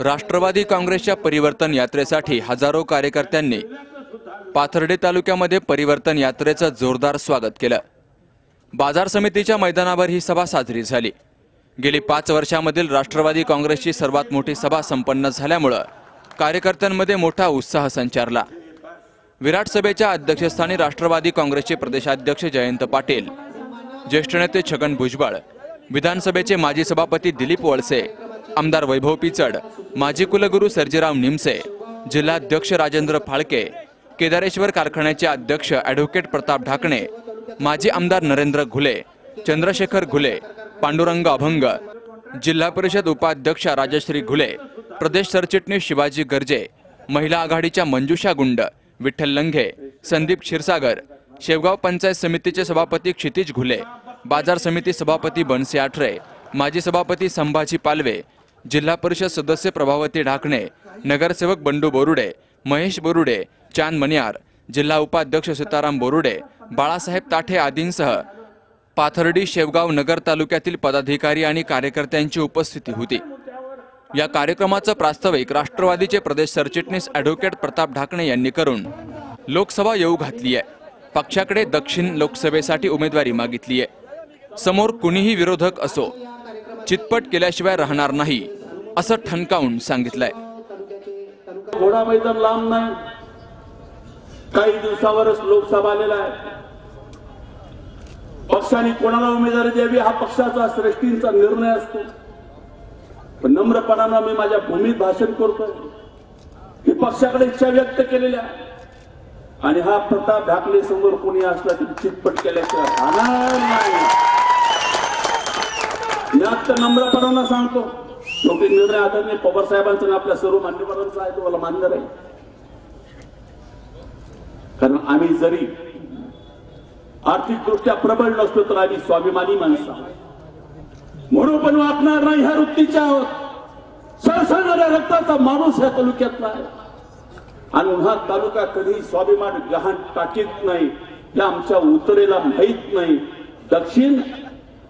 राष्ट्रवादी काँग्रेसच्या परिवर्तन यात्रेसाठी हजारो कार्यकर्त्यांनी पाथर्डे तालुक्यामध्ये परिवर्तन यात्रेचं जोरदार स्वागत केलं. बाजार समितीच्या मैदानावर ही सभा साजरी झाली. गेली पाच वर्षामधील राष्ट्रवादी काँग्रेसची सर्वात मोठी सभा संपन्न झाल्यामुळं कार्यकर्त्यांमध्ये मोठा उत्साह संचारला. विराट सभेच्या अध्यक्षस्थानी राष्ट्रवादी काँग्रेसचे प्रदेशाध्यक्ष जयंत पाटील ज्येष्ठ नेते छगन भुजबळ विधानसभेचे माजी सभापती दिलीप वळसे आमदार वैभव पिचड माजी कुलगुरू सर्जीराव निमसे जिल्हाध्यक्ष राजेंद्र फाळके केदारेश्वर कारखान्याचे अध्यक्ष ॲडव्होकेट प्रताप ढाकणे माजी आमदार नरेंद्र घुले चंद्रशेखर घुले पांडुरंग अभंग जिल्हा परिषद उपाध्यक्ष राजश्री घुले प्रदेश सरचिटणीस शिवाजी गर्जे महिला आघाडीच्या मंजुषा गुंड विठ्ठल लंघे संदीप क्षीरसागर शेवगाव पंचायत समितीचे सभापती क्षितिज घुले बाजार समिती सभापती बनसे आठरे माजी सभापती संभाजी पालवे जिल्हा परिषद सदस्य प्रभावती ढाकणे नगरसेवक बंडू बोरुडे महेश बोरुडे चांद मनियार जिल्हा उपाध्यक्ष सीताराम बोरुडे बाळासाहेब ताठे आदींसह पाथर्डी शेवगाव नगर तालुक्यातील पदाधिकारी आणि कार्यकर्त्यांची उपस्थिती होती. या कार्यक्रमाचं प्रास्ताविक राष्ट्रवादीचे प्रदेश सरचिटणीस ॲडव्होकेट प्रताप ढाकणे यांनी करून लोकसभा येऊ घातली आहे. पक्षाकडे दक्षिण लोकसभेसाठी उमेदवारी मागितली आहे. समोर कुणीही विरोधक असो चितपट केल्याशिवाय राहणार नाही असं ठणकावून सांगितलंय. घोडा मैदान लांब नाही. काही दिवसावरच लोकसभा आलेला आहे. पक्षाने कोणाला उमेदवारी द्यावी हा पक्षाचा श्रेष्ठींचा निर्णय असतो. पण नम्रपणानं मी माझ्या भूमीत भाषण करतोय. मी पक्षाकडे इच्छा व्यक्त केलेल्या आणि हा प्रताप ढाकले समोर कोणी असला तरी चितपट केल्याशिवाय राहणार नाही. मी आता नम्रपणाला सांगतो. शेवटी निर्णय आदरणीय पवार साहेबांचा आणि आपल्या सर्व मान्यवरांचा आहे तुम्हाला मान्य राहील कारण आम्ही जरी आर्थिकदृष्ट्या प्रबळ नसतो तर आम्ही स्वाभिमानी माणसं आहोत. म्हणून पण वाटणार नाही ह्या वृत्तीच्या आहोत. सळसळणाऱ्या रक्ताचा माणूस ह्या तालुक्यातला आहे. आणि हा तालुका कधी स्वाभिमान गहाण टाकीत नाही. हे आमच्या उत्तरेला माहीत नाही. दक्षिण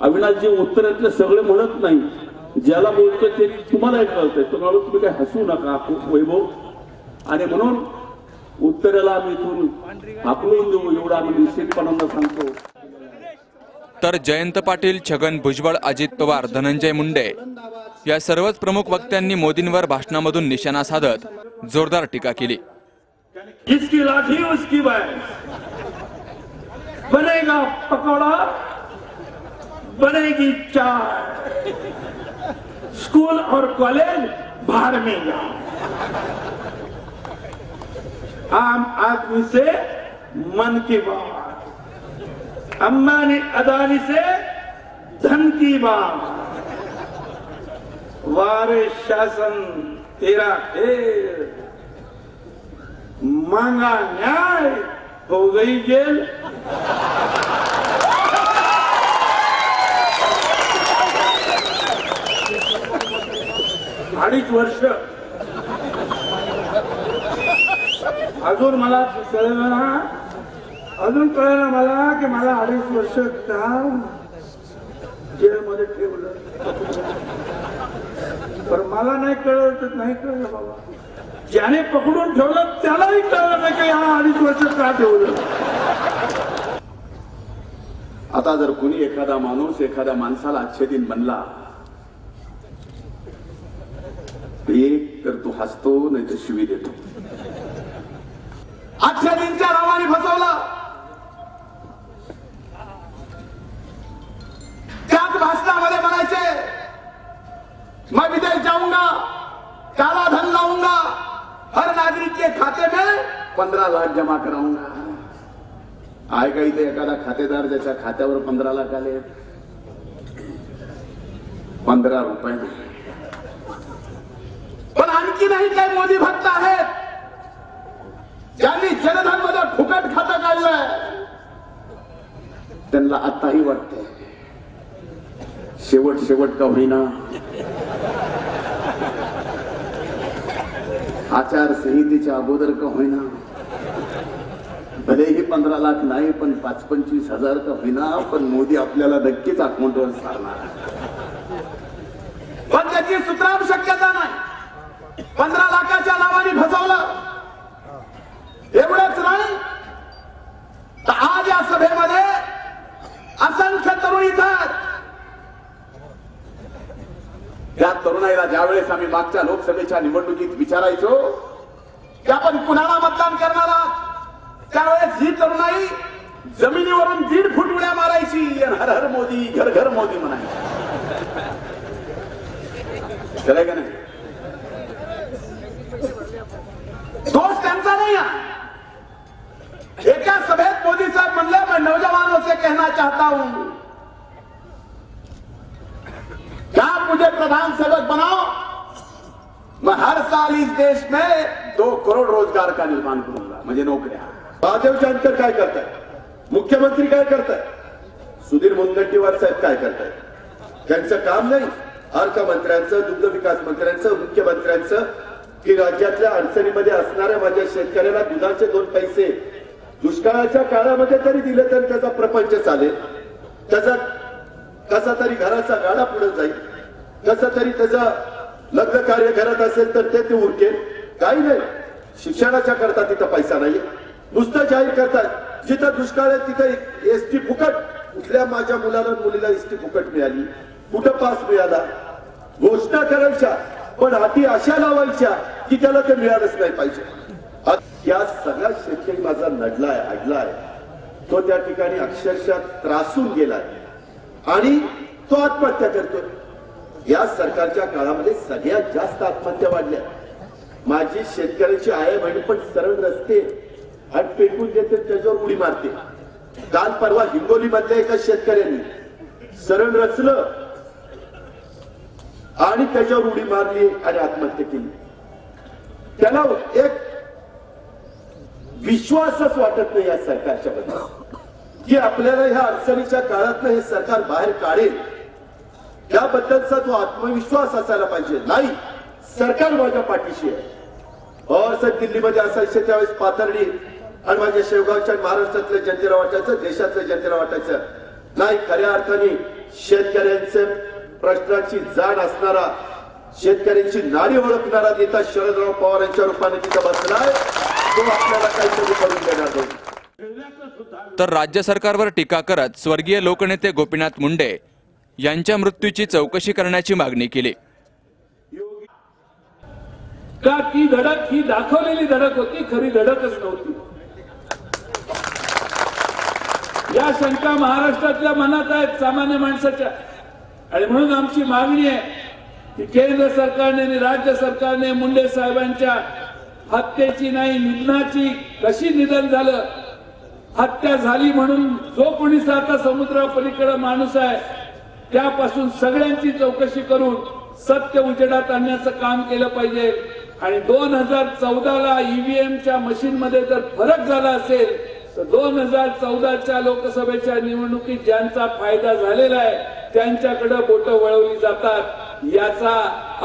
अविनाशजी उत्तरेतले सगळे म्हणत नाही. ज्याला बोलतोय ते तुम्हालाही कळतंय. तुम्हाला तुम्ही काय हसू नका वैभव. आणि म्हणून उत्तरेला आम्ही इथून हाकलून देऊ एवढा आम्ही निश्चितपणानं सांगतो. तर जयंत पाटील छगन भुजबळ अजित पवार धनंजय मुंडे या सर्वच प्रमुख वक्त्यांनी मोदींवर भाषणामधून निशाणा साधत जोरदार टीका केली. इसकी लाठी उसकी बनेगा पकौड़ा. बनेगी चाय स्कूल और कॉलेज बाहर में जाओ। आम आदमी से मन की बात। अंबानी अदानी से धन की बात। वारे शासन, तेरा खेल। मांगा न्याय, हो गई जेल। अडीच वर्ष. अजून मला कळलं ना? अजून कळलं मला की मला अडीच वर्ष का जेलमध्ये ठेवलं. पण मला नाही कळलं तर नाही कळलं बाबा. ज्याने पकडून ठेवलं त्यालाही कळलं नाही की हा अडीच वर्ष का ठेवलं. आता जर कुणी एखादा माणूस एखाद्या माणसाला आजचे बनला एक तर तो हसतो नाही तर शिवी देतो. आजच्या दिनच्या रावाने फसवला. त्याच भाषणामध्ये म्हणायचे मैं विदेश जाऊंगा काला धन लाऊंगा हर नागरिक के खाते में पंधरा लाख जमा कराऊंगा आहे का इथे एखादा खातेदार ज्याच्या खात्यावर पंधरा लाख आले? पंधरा रुपये नाही. पण आणखी नाही काय मोदी भक्त आहेत? ज्यांनी जनधनमध्ये फुकट खातं काढलंय त्यांना आताही वाटत शेवट शेवट का होईना? आचारसंहितेच्या अगोदर का होईना? भलेही पंधरा लाख नाही पण पाच पंचवीस हजार का होईना? पण मोदी आपल्याला नक्कीच अकाउंटवर सारणार पण त्याची सुतराम शक्यता आपल्याला ज्यावेळेस आम्ही मागच्या लोकसभेच्या निवडणुकीत विचारायचो की आपण कुणाला मतदान करणार आहात? त्यावेळेस ही तरुणाई जमिनीवरून दीड फूट उड्या मारायची हर हर मोदी घर घर मोदी म्हणायची. खरंय का नाही? दोष त्यांचा नाही एका सभेत मोदी साहब म्हणले मैं नौजवानों से कहना चाहता हूं क्या आप मुझे प्रधान सेवक बनाओ। मैं हर साल इस देश में दो करोड़ रोजगार का निर्माण करूंगा। मुझे नौकरियां महादेव जानकर काय करताय मुख्यमंत्री काय करताय सुधीर मुनगंटीवार साहेब काय करताय त्यांचं काम नाही। अर्थमंत्र्यांचं दुग्ध विकास मंत्र्यांचं मुख्यमंत्र्यांचं की राज्यातल्या अडचणीमध्ये असणाऱ्या माझ्या शेतकऱ्याला दुधाचे दोन पैसे दुष्काळाच्या काळामध्ये तरी दिले तरी त्याचा प्रपंच चालेल. त्याचा कसा तरी घराचा गाडा पुढे जाईल. कसं तरी त्याचं लग्न कार्य करत असेल तर ते ते उरकेल. काही नाही. शिक्षणाच्या करता तिथं पैसा नाही नुसतं जाहीर करतात. जिथं दुष्काळ आहे तिथं एसटी फुकट. कुठल्या माझ्या मुलाला मुलीला एसटी फुकट मिळाली? कुठं पास मिळाला? घोषणा करायच्या. पण अटी अशा लावायच्या की त्याला ते मिळालंच नाही पाहिजे. आज या सगळ्या शेतकरी माझा नडलाय अडलाय. तो त्या ठिकाणी अक्षरशः त्रासून गेलाय. आणि तो आत्महत्या करतोय. या सरकारच्या काळामध्ये सगळ्यात जास्त आत्महत्या वाढल्या. माझी शेतकऱ्याची आई बहिणी पण सरळ रस्ते हट फेकून देते त्याच्यावर उडी मारते. काल परवा हिंगोली मधल्या एका शेतकऱ्यांनी सरळ रचलं आणि त्याच्यावर उडी मारली आणि आत्महत्या केली. त्याला एक विश्वासच वाटत नाही या सरकारच्या बद्दल की आपल्याला ह्या अडचणीच्या काळात हे सरकार बाहेर काढेल. याबद्दलचा जो आत्मविश्वास असायला पाहिजे. नाही सरकार माझ्या पाठीशी आहे. असं सर दिल्लीमध्ये असायचे त्यावेळेस पाथर्डी आणि माझ्या शेवगावच्या महाराष्ट्रातल्या जनतेला वाटायचं देशातल्या जनतेला वाटायचं. नाही खऱ्या अर्थाने शेतकऱ्यांचे प्रश्नाची जाण असणारा शेतकऱ्यांची नाडी ओळखणारा नेता शरदराव पवार यांच्या रूपाने तिथं बसलाय तो आपल्याला काहीतरी करून देणार नाही. तर राज्य सरकारवर टीका करत स्वर्गीय लोकनेते गोपीनाथ मुंडे यांच्या मृत्यूची चौकशी करण्याची मागणी केली. का ती धडक ही दाखवलेली धडक होती खरी धडकच नव्हती. या शंका महाराष्ट्रातल्या मनात आहेत सामान्य माणसाच्या. आणि म्हणून आमची मागणी आहे की केंद्र सरकारने आणि राज्य सरकारने मुंडे साहेबांच्या हत्येची नाही निधनाची कशी निधन झालं? हत्या झाली म्हणून जो कोणी आता समुद्रापलीकडे माणूस आहे त्यापासून सगळ्यांची चौकशी करून सत्य उजेडात आणण्याचं काम केलं पाहिजे. आणि दोन हजार चौदाला ईव्हीएमच्या मशीनमध्ये जर फरक झाला असेल तर दोन हजार चौदाच्या लोकसभेच्या निवडणुकीत ज्यांचा फायदा झालेला आहे त्यांच्याकडे बोट वळवली जातात. याचा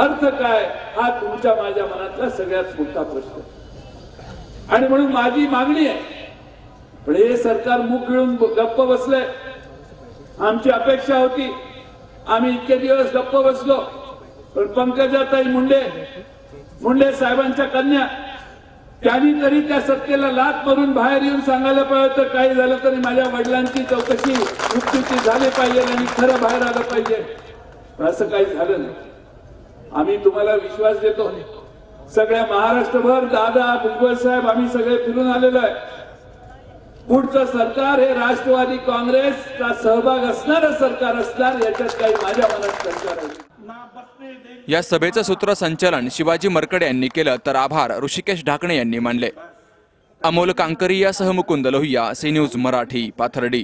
अर्थ काय? हा तुमच्या माझ्या मनातला सगळ्यात मोठा प्रश्न. आणि म्हणून माझी मागणी आहे पण हे सरकार मुख मिळून गप्प बसलंय. आमची अपेक्षा होती आम्ही इतके दिवस गप्प बसलो. पण पंकजाताई मुंडे मुंडे साहेबांच्या कन्या त्यांनी तरी त्या सत्तेला लात मारून बाहेर येऊन सांगायला पाहिजे तर काही झालं तरी माझ्या वडिलांची चौकशी मृत्यूची झाली पाहिजे आणि खरं बाहेर आलं पाहिजे. असं काही झालं नाही. आम्ही तुम्हाला विश्वास देतो. सगळ्या महाराष्ट्रभर दादा भुजबळ साहेब आम्ही सगळे फिरून आलेलो आहे. पुढचं सरकार हे राष्ट्रवादी काँग्रेसचा सहभाग असणारं सरकार असणार याच्यात काही माझ्या मनात सरकार या सभेचं सूत्रसंचालन शिवाजी मरकडे यांनी केलं तर आभार ऋषिकेश ढाकणे यांनी मानले. अमोल कांकरी यासह मुकुंद लोहिया सी न्यूज मराठी पाथर्डी.